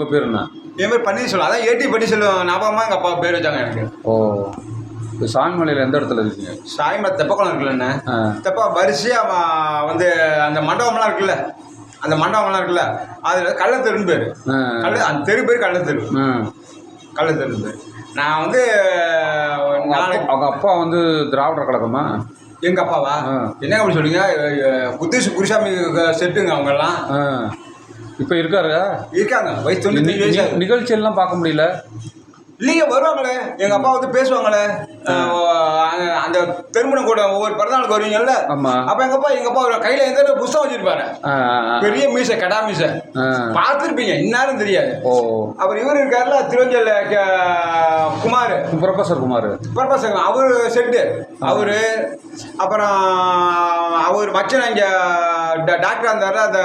உங்கள் பேர் என்ன? என் பேர் பன்னீர்செல்வம். அதான் ஏடி பன்னீர்செல்வம் ஞாபகமாக எங்கள் அப்பா பேர் வச்சாங்க எனக்கு. ஓ இப்போ சாமிமலையில் எந்த இடத்துல இருக்கீங்க? சாயம்பரம் தெப்பக்குளம் இருக்குல்லண்ணே ஆ. தெப்ப வரிசையாக வந்து அந்த மண்டபம்லாம் இருக்குல்ல. அந்த மண்டபம்லாம் இருக்குல்ல. அதில் கள்ளத்தெருன்னு பேர். ஆ. கள்ள அந்த தெரு பேர் கள்ளத்தெரு. ஆ. கள்ளத்தெரு பேர். நான் வந்து நாளைக்கு அவங்க அப்பா வந்து திராவிடர் கழகமா? எங்கள் அப்பாவா? ஆ. என்ன அப்படி சொல்றீங்க? புத்திசு குருசாமி செட்டுங்க அவங்கெல்லாம். ஆ. இப்போ இருக்காரு இருக்காங்க. வயசு ஆகுது. நிகழ்ச்சியெல்லாம் பார்க்க முடியல. இல்லையே வருவாங்களே. எங்க அப்பா வந்து பேசுவாங்களே. அந்த- திருமணம் கூட ஒவ்வொரு பிறந்தநாளுக்கு வருவீங்கல்ல? அப்ப எங்க அப்பா எங்க அப்பா கையில எந்த புஸ்தகம் வச்சிருப்பாரு. பெரிய மீசை கடா மீசை. பார்த்துருப்பீங்க. இன்னாரும் தெரியாது. ஓ. அவர் இவர் இருக்காருல்ல திருவஞ்சல் குமார். ப்ரொஃபஸர் குமார். பரபாசங்க அவரு செட்டு. அவரு அப்புறம் அவர் மச்சன் இங்க டாக்டர் இருந்தாரு அந்த.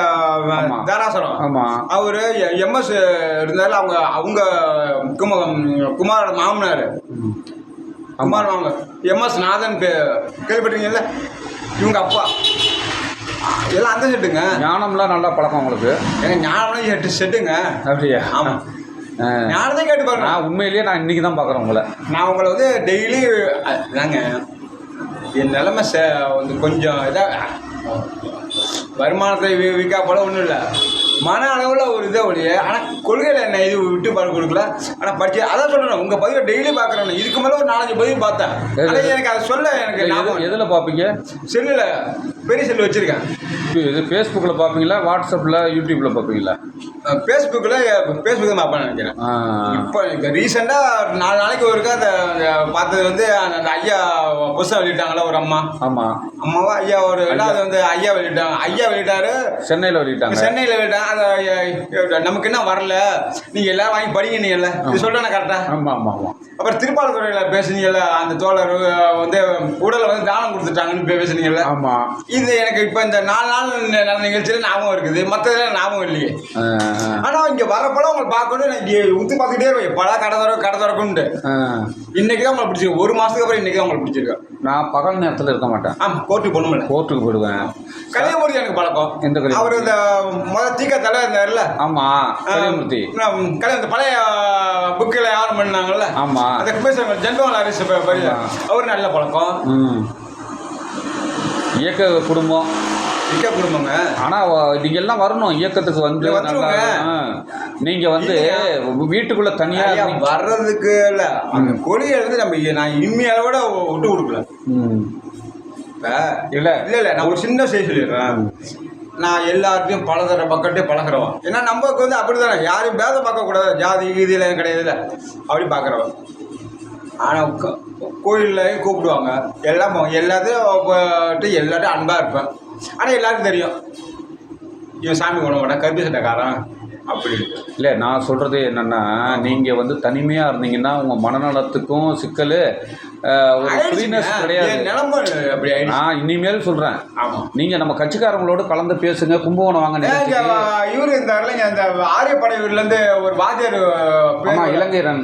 தாராசுரம். ஆமாம் அவரு எம்எஸ் இருந்தாரு அவங்க அவங்க கும குமாரோட மாமனார். குமார் மாமனார். எம்எஸ் நாதன் கேள்விப்பட்டீங்கல்ல இவங்க அப்பா. எல்லாம் அந்த செட்டுங்க. ஞானம்லாம் நல்லா பழக்கம் உங்களுக்கு? ஏங்க ஞானம் செட்டு செட்டுங்க. அப்படியா? ஆமா. ஆ. ஞானத்தை கேட்டு பாருங்க. நான் உண்மையிலேயே நான் இன்னைக்கு தான் பார்க்குறேன் உங்களை. நான் உங்களை வந்து டெய்லி நாங்க என் நிலைமை ச வந்து கொஞ்சம் இதாக வருமானத்தை வி- விற்கா போல ஒன்றும் இல்லை. மன அளவில் ஒரு இதை ஒழிய ஆனால் கொள்கையில் என்ன இது விட்டு பாரு கொடுக்கல ஆனால் படிச்சு அதான் சொல்கிறேன் உங்கள் பதிவை டெய்லி பார்க்குறேன் இதுக்கு மேலே ஒரு நாலஞ்சு பதிவு பார்த்தேன். ஆனால் எனக்கு அதை சொல்ல எனக்கு ஞாபகம் எதில் பார்ப்பீங்க? செல்லில் பெரிய செல்லு வச்சுருக்கேன். இது- ஃபேஸ்புக்கில் பார்ப்பீங்களா? வாட்ஸ்அப்பில் யூடியூப்பில் பார்ப்பீங்களா? ஃபேஸ்புக்கில் ஃபேஸ்புக் தான் பார்ப்பேன் நினைக்கிறேன். இப்போ இப்போ ரீசெண்டாக நாலு நாளைக்கு ஒருக்கா அந்த பார்த்தது வந்து அந்த ஐயா புதுசாக வெளியிட்டாங்களா ஒரு அம்மா. ஆமாம் அம்மாவா ஐயா ஒரு ரெண்டாவது வந்து ஐயா வெளியிட்டாங்க. ஐயா வெளியிட்டாரு. சென்னையில் வெளியிட்டாங்க. சென்னையில் வெளியிட்டாங்க ஐயா, நமக்கு என்ன வரல? நீங்கள் எல்லாம் வாங்கி படிங்க இது சொல்கிறேன் கரெக்டாக ஆமாம் ஆமாம் ஆமாம் அப்புறம் திருப்பாலத்துறையில் பேசுனீங்கல்ல அந்த தோழர் வந்து உடலை வந்து தானம் கொடுத்துட்டாங்கன்னு பேசுனீங்கல்ல. ஆமாம் இது எனக்கு இப்போ இந்த நாலு நாள் நடந்த நிகழ்ச்சியில் ஞாபகம் இருக்குது. மற்றதெல்லாம் ஞாபகம் இல்லையே. ஆனால் இங்கே வரப்போல உங்களை பார்க்கணும் நான் இங்கே உத்து பார்த்துக்கிட்டே இருப்பேன். எப்படா கடை திற கடை திறக்கும்ட்டு. இன்னைக்கு தான் உங்களை பிடிச்சிருக்கு. ஒரு மாதத்துக்கு அப்புறம் இன்னைக்கு தான் உங்களை பிடிச்சிருக்கேன் நான் பகல் நேரத்தில் இருக்க மாட்டேன். ஆமாம் கோர்ட்டுக்கு பொண்ணுமில்ல கோர்ட்டுக்கு போயிடுவேன். கலியமூர்த்தி எனக்கு பழக்கம். எந்த? அவர் இந்த முதல் தீக்க தலை இருந்தார்ல ஆமாம் கலியமூர்த்தி கல்யாணம் இந்த பழைய புக்கில் யாரும் பண்ணாங்கல்ல ஆமாம் அந்த பேசுவாங்க ஜென்மங்கள் அரிசி அவர் நல்ல பழக்கம். இயக்க குடும்பம். மிக்க குடும்பங்க. ஆனால் நீங்கள் எல்லாம் வரணும். இயக்கத்துக்கு வந்து. நீங்கள் வந்து வீட்டுக்குள்ளே ஐயா, தனியாக வர்றதுக்கு இல்ல. அந்த கொடியை வந்து நம்ம நான் இனிமையால விட விட்டு கொடுக்கல. இல்ல. இல்ல நான் ஒரு சின்ன செய்தி சொல்லிடுறேன். நான் எல்லார்ட்டையும் பழகிற பக்கத்தையும் பழகிறவன். ஏன்னா நமக்கு வந்து அப்படிதானே? யாரையும் பேதம் பார்க்கக்கூடாது. ஜாதி கீதியில கிடையாதுல்ல. அப்படி பார்க்குறவன். ஆனால் கோயில்லையும் கூப்பிடுவாங்க. எல்லாம் எல்லாத்தையும் எல்லாத்தையும் அன்பாக இருப்பேன். ஆனால் எல்லாருக்கும் தெரியும். இவன் சாமி குணம் மாட்டான். கருப்பி சட்டைக்காரன். அப்படி. இல்லை நான் சொல்கிறது என்னென்னா நீங்கள் வந்து தனிமையாக இருந்தீங்கன்னா உங்கள் மனநலத்துக்கும் சிக்கல். ஒரு ஃப்ரீனஸ். கிடையாது. நான் இனிமேல் சொல்கிறேன் ஆமாம் நீங்கள் நம்ம கட்சிக்காரங்களோட கலந்து பேசுங்க கும்பகோணம் வாங்க. இவரு இருந்தாருல இங்க அந்த ஆரியப்படையூர்லேருந்து ஒரு வாத்தியார் ஆமாம் பேர் இலங்கைரன்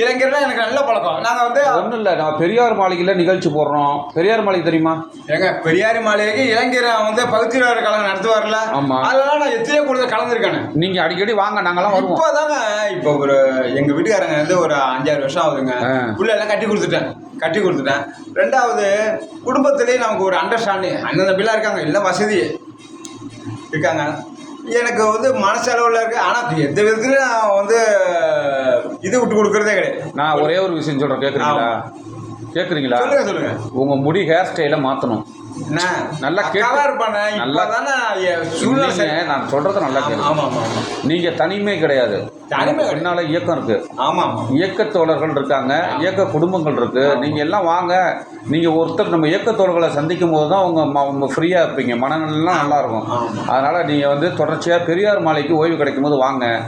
இளைஞர்லாம் எனக்கு நல்ல பழக்கம். நாங்கள் வந்து ஒன்றும் இல்லை நான் பெரியார் மாளிகையில் நிகழ்ச்சி போடுறோம். பெரியார் மாளிகை தெரியுமா? எங்க பெரியாரி மாளிகைக்கு இளைஞர் வந்து பகுதியாளர் கழகம் நடத்துவார்ல ஆமா. அதெல்லாம் நான் எத்தனையோ கூட கலந்துருக்கானே. நீங்கள் அடிக்கடி வாங்க நாங்கெல்லாம் வருவோம். இப்போதாங்க இப்போ ஒரு எங்க வீட்டுக்காரங்க வந்து ஒரு அஞ்சாறு வருஷம் ஆகுதுங்க. எல்லாம் கட்டி கொடுத்துட்டேன். கட்டி கொடுத்துட்டேன். ரெண்டாவது குடும்பத்திலேயே நமக்கு ஒரு அண்டர்ஸ்டாண்டிங் அண்ணன் தம்பிலாம் இருக்காங்க எல்லாம் வசதி. இருக்காங்க. எனக்கு வந்து மனசளவில் இருக்கு. ஆனால் எந்த விதத்துலையும் நான் வந்து இது விட்டு கொடுக்குறதே கிடையாது. நான் ஒரே ஒரு விஷயம் சொல்கிறேன் கேட்குறீங்களா கேட்குறீங்களா சொல்லுங்க சொல்லுங்க. உங்கள் முடி ஹேர் ஸ்டைலை மாற்றணும் நல்லா அக்காவா இருப்பானே நல்லா- சூழ்நிலை. இல்லைங்க, நான் சொல்கிறத நல்லா ஆமா கேளுங்க. ஆமா ஆமா. ஆமா நீங்கள் தனிமை கிடையாது. பின்னால இயக்கம் இருக்கு. ஆமா ஆமா. இயக்க தோழர்கள் இருக்காங்க. இயக்க குடும்பங்கள் இருக்கு. நீங்க எல்லாம் வாங்க. நீங்க ஒருத்தர் நம்ம இயக்க தோழர்களை சந்திக்கும் போது தான் உங்க ம- உங்க ஃப்ரீயா இருப்பீங்க. மனநலம் நல்லா இருக்கும். அதனால நீங்க வந்து தொடர்ச்சியா பெரியார் மாலைக்கு ஓய்வு கிடைக்கும் போது வாங்க.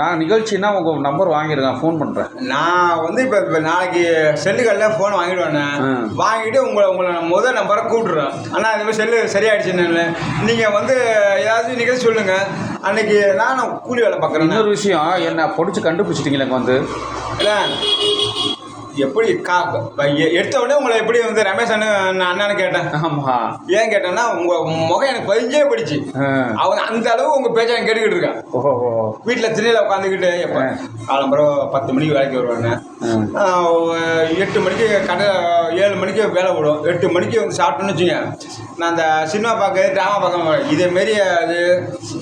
நான் நிகழ்ச்சினா உங்க நம்பர் வாங்கிருக்கேன் ஃபோன் பண்றேன். நான் வந்து இப்போ இப்போ நாளைக்கு செல்லுகளில் ஃபோன் வாங்கிடுவேண்ணே. வாங்கிட்டு உங்களை உங்களை முதல் நம்பரை கூப்பிட்றேன் ஆனால் இந்த மாதிரி செல்லு சரியாயிடுச்சுன்னு நீங்கள் வந்து ஏதாச்சும் நிகழ்ச்சி சொல்லுங்கள் அன்னைக்கு நான் கூலி வேலை பார்க்குறேன். இன்னொரு விஷயம் என்ன பொடிச்சு கண்டுபிடிச்சிட்டீங்களா வந்து. இல்லை எப்படி கா எடுத்த உடனே உங்களை எப்படி வந்து ரமேஷ் அண்ணன் அண்ணான்னு கேட்டேன். ஆமாம் ஏன் கேட்டேன்னா உங்க முகம் எனக்கு பதிஞ்சே போயிடுச்சு. அவங்க அந்த அளவு உங்க பேச்சை கேட்டுக்கிட்டு இருக்கேன். வீட்டில் திண்ணையில் உட்காந்துக்கிட்டு எப்போ. காலம்பரம் பத்து மணிக்கு வேலைக்கு வருவாங்க எட்டு மணிக்கு கடை ஏழு மணிக்கு வேலை விடும் எட்டு மணிக்கு வந்து சாப்பிட்டோன்னு வச்சுங்க. நான் அந்த சினிமா பார்க்க ட்ராமா பார்க்க இதேமாரி அது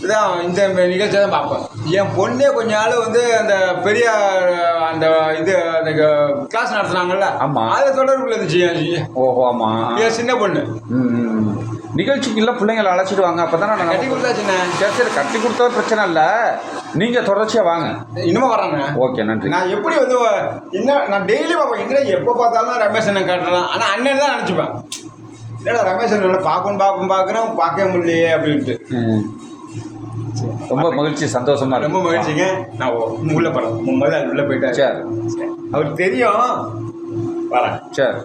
இதான் இந்த நிகழ்ச்சி தான் பார்ப்பேன். என் பொண்ணே கொஞ்ச நாள் வந்து அந்த பெரிய அந்த இது அந்த கிளாஸ் நடத்துனாங்கல்ல? ஆமா. அது தொடர்புல இருந்துச்சு ஓஹோ ஆமாம் என் சின்ன பொண்ணு. ம் நிகழ்ச்சிக்கெல்லாம் பிள்ளைங்களை அழைச்சிட்டு வாங்க அப்போ தானே கட்டி கொடுத்தாச்சுண்ணே சரி சரி கட்டி கொடுத்தா பிரச்சனை இல்லை. நீங்கள் தொடர்ச்சியாக வாங்க. இன்னும் வர்றாங்க ஓகே நன்றி. நான் எப்படி வந்து என்ன நான் டெய்லி பார்ப்பேன் என்ன எப்போ பார்த்தாலும் ரமேஷ் அண்ணன் காட்டலாம் ஆனால் அண்ணன் தான் நினச்சிப்பேன். என்னடா ரமேஷ் அண்ணன் பார்க்கணும் பார்க்கணும் பார்க்குறேன் பார்க்கவே முடியலையே அப்படின்ட்டு. ம். ரொம்ப மகிழ்ச்சி சந்தோஷமா ரொம்ப இருக்கு மகிழ்ச்சிங்க. நான் உள்ளே போகிறேன் முதல்ல உள்ளே போயிட்டாரு. சரி. அவருக்கு தெரியும். வரேன். சரி.